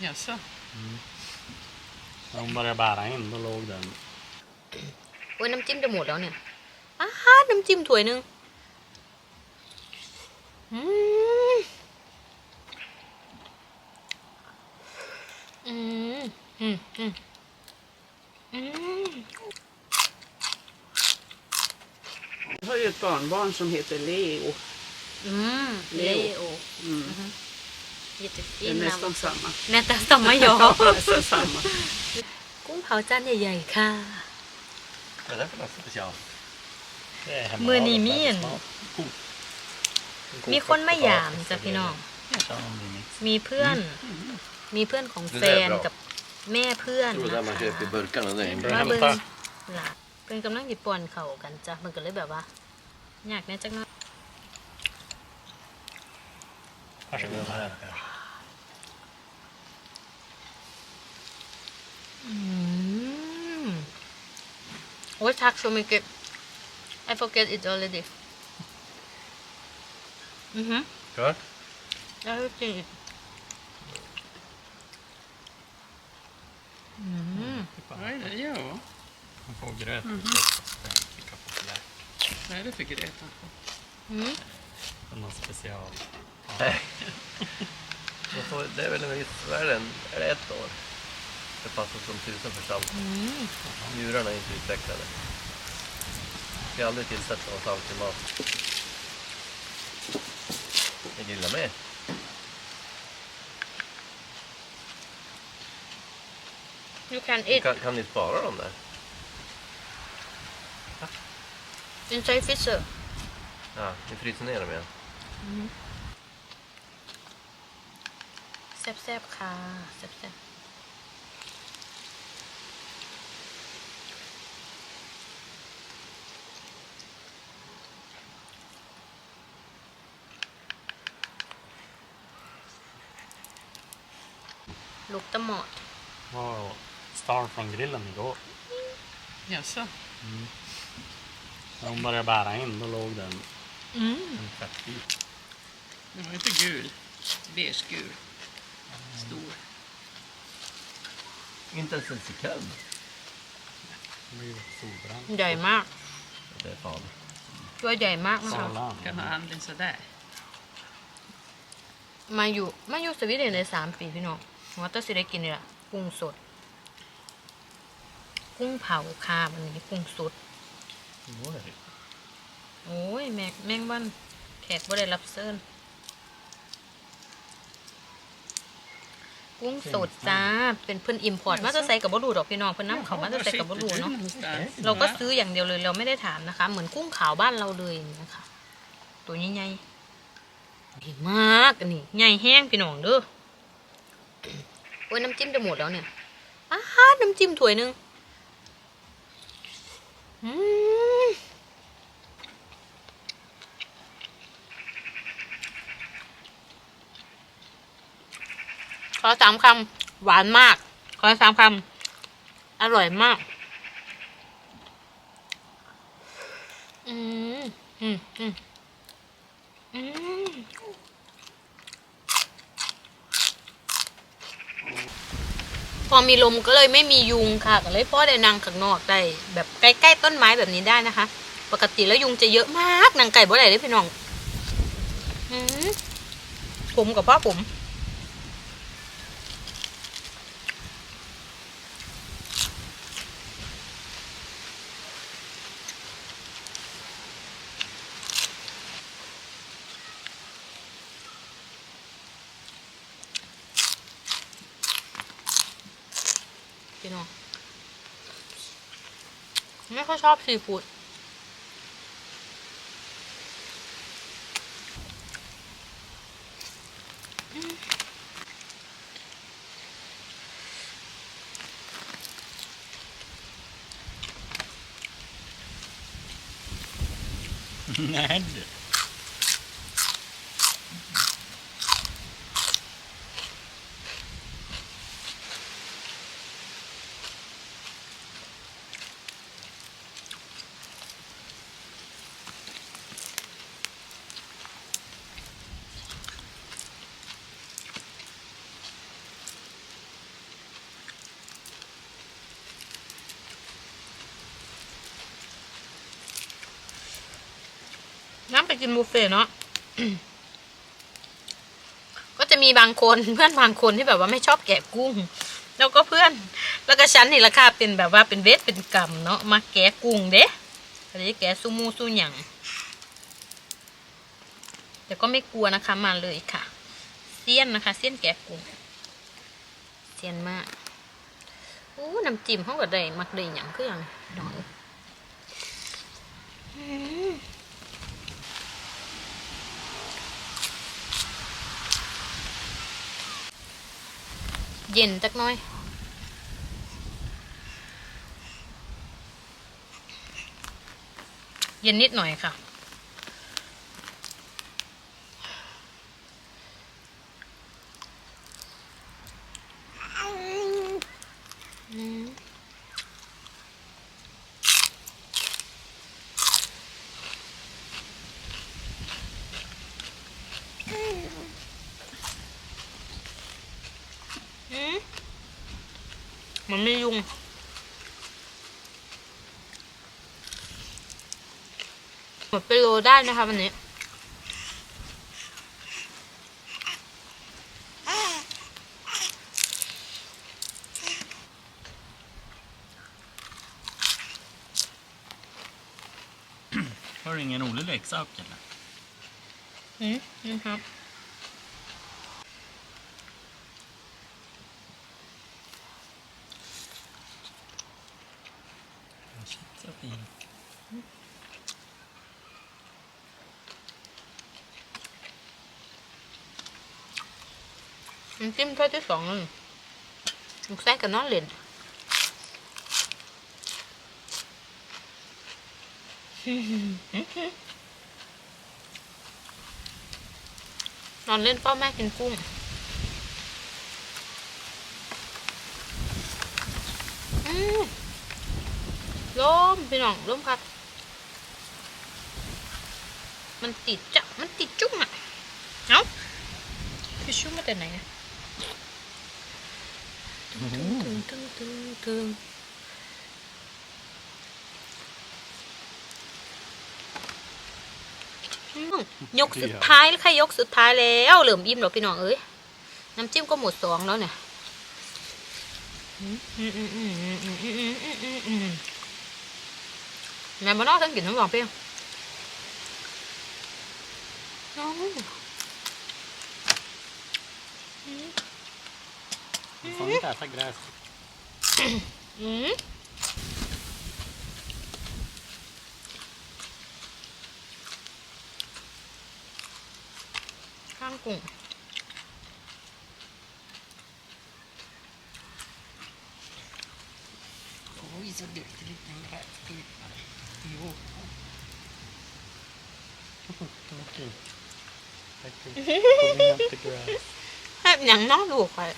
Jaså? När hon började bära in, då låg den. โอ้ยน้ำจิ้มจะหมดแล้วเนี่ยอ้าน้ำจิ้มถ้วยหนึ่งอืมอืมอืมอืมอืม Jag har ju ett barnbarn som heter Leo. อืมเล Leo โอ Mm. Det är jättefin namn nästan samma. แน่แต่สมัยยอ nästan samma. กุ้งเผาจานใหญ่ๆค่ะ Vad är det för något special? Det är hemma มือนี้มีอัน God. มีคนมาหยามจ้ะพี่น้อง Ja, det är mitt. มีเพื่อน มีเพื่อนของแฟนกับแม่เพื่อน Jag tror det นะ där man คะ köper i burkarna, det är en เออมา bra. เบิ่ง hämta หลาเป็นกำลังหยิบปอนเข่ากันจ้ะมันก็เลยแบบว่า อยากแน่จังเนาะ Varsågod. Här. อื โอ้ยทัก so mycket I forget it already อือฮึ Kör. Jag har gjort det. Mm. Vad är det? Ja, Man får gröt. Mhm. Det är lika populärt. vad är det för gröt han får? Mm. Det är någon special. Nej. Man får- Det är väl en viss, vad är det, en- är det ett år? Det passar som tusen för salt. Mm. Njurarna är inte utvecklade. Ska aldrig tillsätta någon salt i mat. Jag grillar med. You can eat Kan, kan ni spara dem där? inside freezer. Ja, ni fryser ner dem igen. แซ่บๆค่ะแซ่บๆ ลูกตะหมอด Var stal från grillen igår. Jaså? När hon började bära in, då låg den อืม en fettbit. Den var inte gul. Beigegul. Stor. Inte ens en sekund. Den blir solbränd. ใหญ่มาก Det är fan. ตัวใหญ่มากนะคะ Salan. Kan ha handen sådär. มาอยู่มาอยู่สวีเดนได้สามปีพี่น้อง ว่าต้องสิได้กินนี่แหละกุ้งสด กุ้งเผาคาวันนี้กุ้งสด Oj. โอ้ยแมงแมงวันแขกบ่ได้รับเซิญกุ้งสดจ้า เป็นเพิ่นอิมพอร์ตมาจะใส่กับบ่รู้ดอกพี่น้องเพิ่นนำเขามาจะ Var ใส่กับ sitter บ่รู้ du เนาะ någonstans? เราก็ Va? ซื้ออย่างเดียวเลยเราไม่ได้ถามนะคะ เหมือนกุ้งขาวบ้านเราเลยนะคะตัวใหญ่ๆดีมากอันนี้ใหญ่แห้งพี่น้องเด้อ โอ้ยน้ำจิ้มจะหมดแล้วเนี่ยอ้าน้ำจิ้มถ้วยหนึ่งอืมขอสามคำหวานมาก ขอสามคำอร่อยมาก อืมอืมอืมอืม พอมีลมก็เลยไม่มียุงค่ะ ก็เลยพ่อได้นางข้างนอกได้แบบใกล้ๆต้นไม้แบบนี้ได้นะคะ ปกติแล้วยุงจะเยอะมากนางไก่บ่ได้เลยพี่น้องผมกับพ่อผม น้องไม่ค่อยชอบซีฟู้ดอืม กินบุฟเฟ่ต์เนาะก็จะมีบางคนเพื่อนบางคนที่แบบว่าไม่ชอบแกะกุ้ง แล้วก็เพื่อนแล้วก็ฉันนี่ราคาเป็นแบบว่าเป็นเวทเป็นกรรมเนาะมาแกะกุ้งเด้อะไรแกะซูมูซูหยังแต่ก็ไม่กลัวนะคะมาเลยค่ะเซียนนะคะเซียนแกะกุ้งเซียนมากอู้น้ำจิ้มเขาก็ได้มักได้หยังคือหยังน้อย เย็นจักหน้อย เย็นนิดหน่อยค่ะ มันไม่ยุ่ง หมดไปโลได้นะคะวันนี้เพราะยังไนหนูเล็กๆทรบกันนะอืมนะครับ Så fin. น้ำจิ้มถ้วยที่สองหนลูกแซกกับน้องเหรียญนอนเล่นเฝ้าแม่กินกุ้งอืม ลมพี่น้องลมครับ มันติดจะมันติดจุ้งอะเอ้าพี่ชุ่มมาแต่ไหนอะตึงตึงตึงตึงอืมยกสุดท้ายแล้วค่ะยกสุดท้ายแล้วเหลื่อมอิ่มหรอพี่น้องเอ้ยน้ำจิ้มก็หมดสองแล้วเนี่ยอืมอืมอืมอืมอืมอืมอืมอืม Mẹ mới nói đến chuyện nó ngọt kia Ngon Fanta, essa graça. Hum? Cancún. Coisa dele, né? 이거 okay I can clean up the grass เฮ็ดหยังน้องลูกข่อย